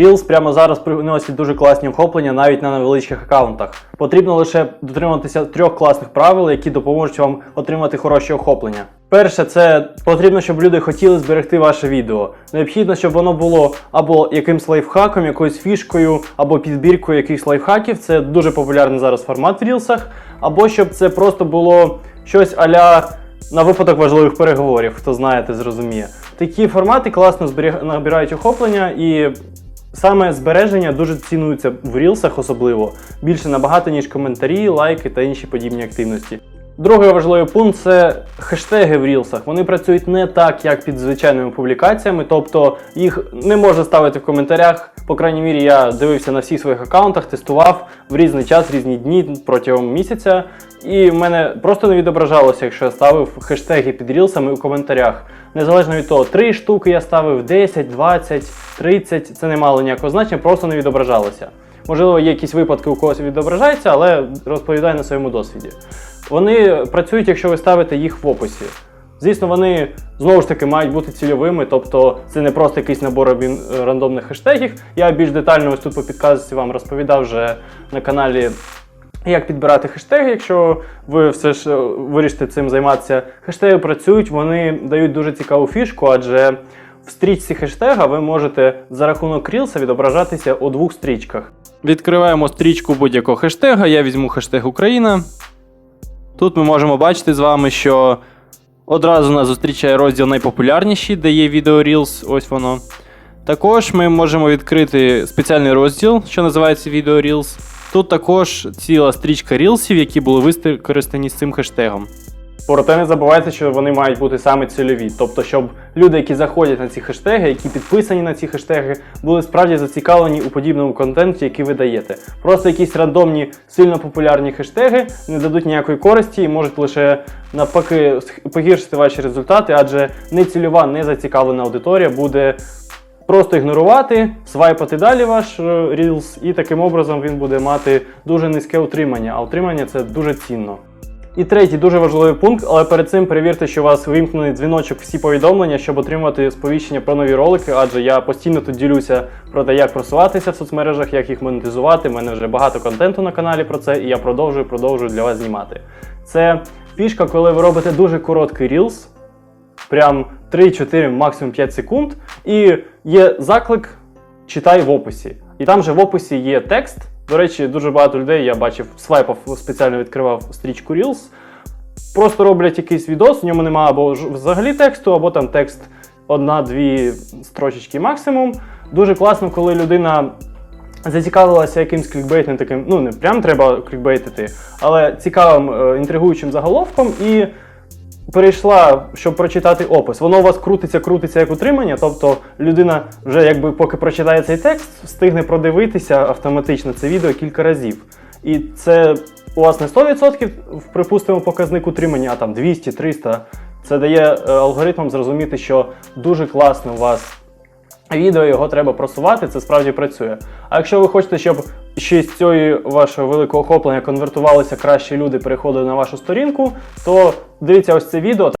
Reels прямо зараз приносить дуже класні охоплення навіть на невеличких аккаунтах. Потрібно лише дотримуватися трьох класних правил, які допоможуть вам отримати хороші охоплення. Перше, це потрібно, щоб люди хотіли зберегти ваше відео. Необхідно, щоб воно було або якимсь лайфхаком, якоюсь фішкою, або підбіркою якихось лайфхаків. Це дуже популярний зараз формат в рілсах, або щоб це просто було щось аля на випадок важливих переговорів, хто знає, те зрозуміє. Такі формати класно зберіг... набирають охоплення і саме збереження дуже цінується в рілсах особливо більше набагато, ніж коментарі, лайки та інші подібні активності. Другий важливий пункт це хештеги в рілсах. Вони працюють не так, як під звичайними публікаціями, тобто їх не можна ставити в коментарях. По крайній мірі, я дивився на всіх своїх аккаунтах, тестував в різний час, різні дні протягом місяця. І в мене просто не відображалося, якщо я ставив хештеги під рілсами у коментарях. Незалежно від того, 3 штуки я ставив, 10, 20, 30, це не мало ніякого значення, просто не відображалося. Можливо, є якісь випадки, у когось відображається, але розповідаю на своєму досвіді. Вони працюють, якщо ви ставите їх в описі. Звісно, вони знову ж таки мають бути цільовими, тобто це не просто якийсь набор рабін- рандомних хештегів. Я більш детально ось тут по підказці вам розповідав вже на каналі, як підбирати хештеги, якщо ви все ж е, вирішите цим займатися. Хештеги працюють, вони дають дуже цікаву фішку, адже в стрічці хештега ви можете за рахунок рілса відображатися у двох стрічках. Відкриваємо стрічку будь-якого хештега. Я візьму хештег Україна. Тут ми можемо бачити з вами, що одразу нас зустрічає розділ найпопулярніші, де є відео Reels, ось воно. Також ми можемо відкрити спеціальний розділ, що називається відео Reels. Тут також ціла стрічка рілсів, які були використані з цим хештегом. Проте не забувайте, що вони мають бути саме цільові. Тобто, щоб люди, які заходять на ці хештеги, які підписані на ці хештеги, були справді зацікавлені у подібному контенті, який ви даєте. Просто якісь рандомні, сильно популярні хештеги не дадуть ніякої користі і можуть лише навпаки погіршити ваші результати, адже нецільова, не зацікавлена аудиторія буде просто ігнорувати, свайпати далі ваш е, Reels, і таким образом він буде мати дуже низьке утримання. А утримання це дуже цінно. І третій дуже важливий пункт, але перед цим перевірте, що у вас вимкнений дзвіночок всі повідомлення, щоб отримати сповіщення про нові ролики, адже я постійно тут ділюся про те, як просуватися в соцмережах, як їх монетизувати. У мене вже багато контенту на каналі про це, і я продовжую продовжую для вас знімати. Це фішка, коли ви робите дуже короткий Reels, прям 3-4, максимум 5 секунд, і є заклик читай в описі. І там же в описі є текст. До речі, дуже багато людей я бачив, свайпав, спеціально відкривав стрічку Reels. Просто роблять якийсь відос, в ньому немає або взагалі тексту, або там текст одна-дві строчечки максимум. Дуже класно, коли людина зацікавилася якимсь клікбейтним таким, ну не прям треба клікбейтити, але цікавим е, інтригуючим заголовком і перейшла, щоб прочитати опис. Воно у вас крутиться, крутиться як утримання, тобто людина вже якби поки прочитає цей текст, встигне продивитися автоматично це відео кілька разів. І це у вас не 100% в припустимо показник утримання, а там 200-300. Це дає е, алгоритмам зрозуміти, що дуже класно у вас відео, його треба просувати, це справді працює. А якщо ви хочете, щоб ще з цього вашого великого охоплення конвертувалися кращі люди, переходили на вашу сторінку, то дивіться ось це відео.